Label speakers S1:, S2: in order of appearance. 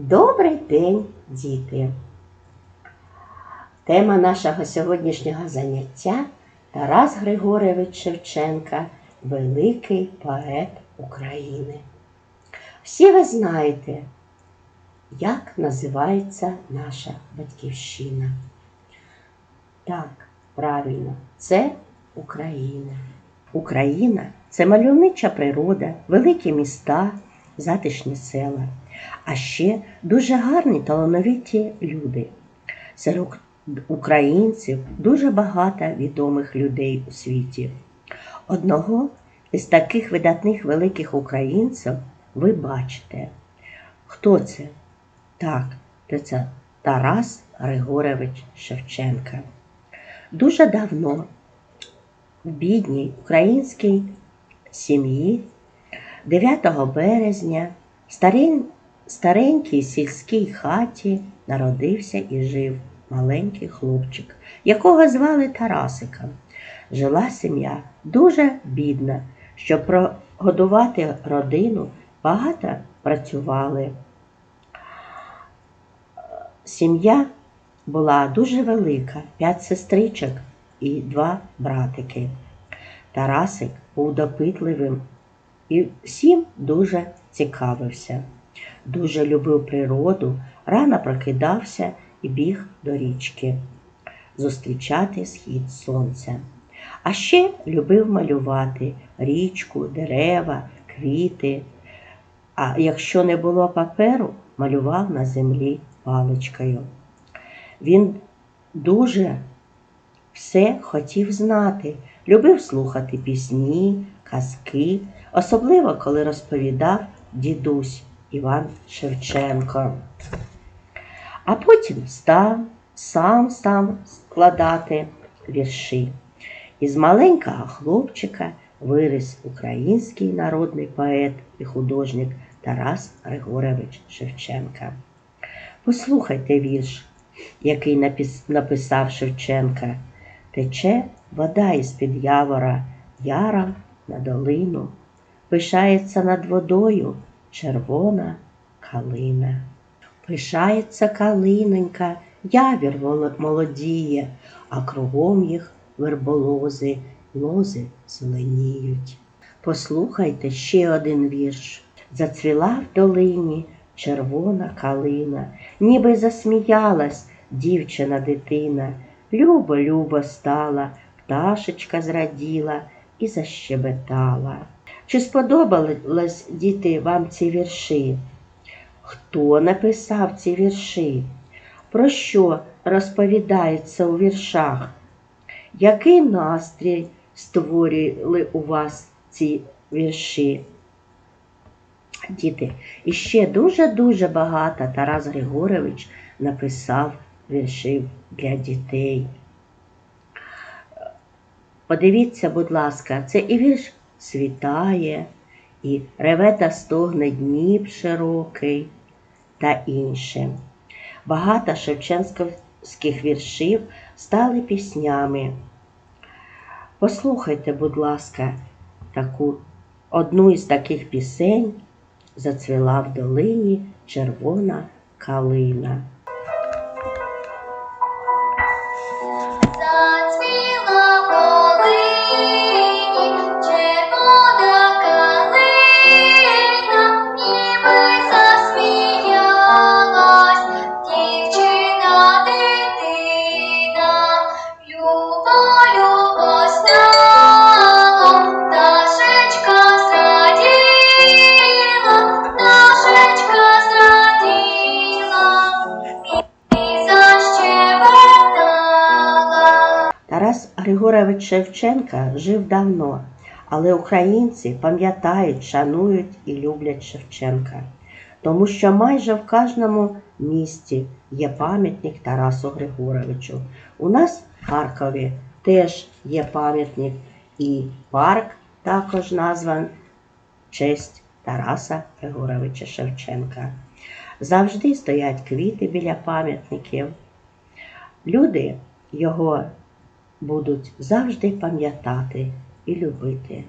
S1: Добрий день, діти! Тема нашого сьогоднішнього заняття Тарас Григорович Шевченка, великий поет України. Всі ви знаєте, як називається наша батьківщина. Так, правильно, це Україна. Україна це мальовнича природа, великі міста, затишні села, а ще дуже гарні талановиті люди. Серед українців дуже багато відомих людей у світі. Одного із таких видатних великих українців ви бачите. Хто це? Так, то це Тарас Григорович Шевченка. Дуже давно в бідній українській сім'ї 9 березня в старенькій сільській хаті народився і жив маленький хлопчик, якого звали Тарасиком. Жила сім'я дуже бідна. Щоб прогодувати родину, багато працювали. Сім'я була дуже велика, п'ять сестричок і два братики. Тарасик був допитливим і всім дуже цікавився. Дуже любив природу, рано прокидався і біг до річки зустрічати схід сонця. А ще любив малювати річку, дерева, квіти. А якщо не було паперу, малював на землі паличкою. Він дуже все хотів знати, любив слухати пісні, казки, особливо коли розповідав дідусь Іван Шевченко. А потім став сам сам складати вірші. Із маленького хлопчика виріс український народний поет і художник Тарас Григорович Шевченка. Послухайте вірш, який написав Шевченка. Тече вода із-під явора, яра на долину, пишається над водою червона калина. Пишається калинонька, явір молодіє, а кругом їх верболози, лози зеленіють. Послухайте ще один вірш. Зацвіла в долині червона калина, ніби засміялась дівчина дитина. Любо, любо стала, пташечка зраділа і защебетала. Чи сподобались діти вам ці вірші? Хто написав ці вірші? Про що розповідається у віршах? Який настрій створювали у вас ці вірші? Діти, і ще дуже-дуже багато Тарас Григорович написав віршів для дітей. Подивіться, будь ласка, це і вірш світає, і реве та стогне Дніп широкий та інше. Багато шевченківських віршів стали піснями. Послухайте, будь ласка, таку одну із таких пісень зацвіла в долині червона калина. Григорович Шевченка жив давно, але українці пам'ятають, шанують і люблять Шевченка, тому що майже в кожному місті є пам'ятник Тарасу Григоровичу. У нас в Харкові теж є пам'ятник і парк також назван честь Тараса Григоровича Шевченка. Завжди стоять квіти біля пам'ятників. Люди його будуть завжди пам'ятати і любити.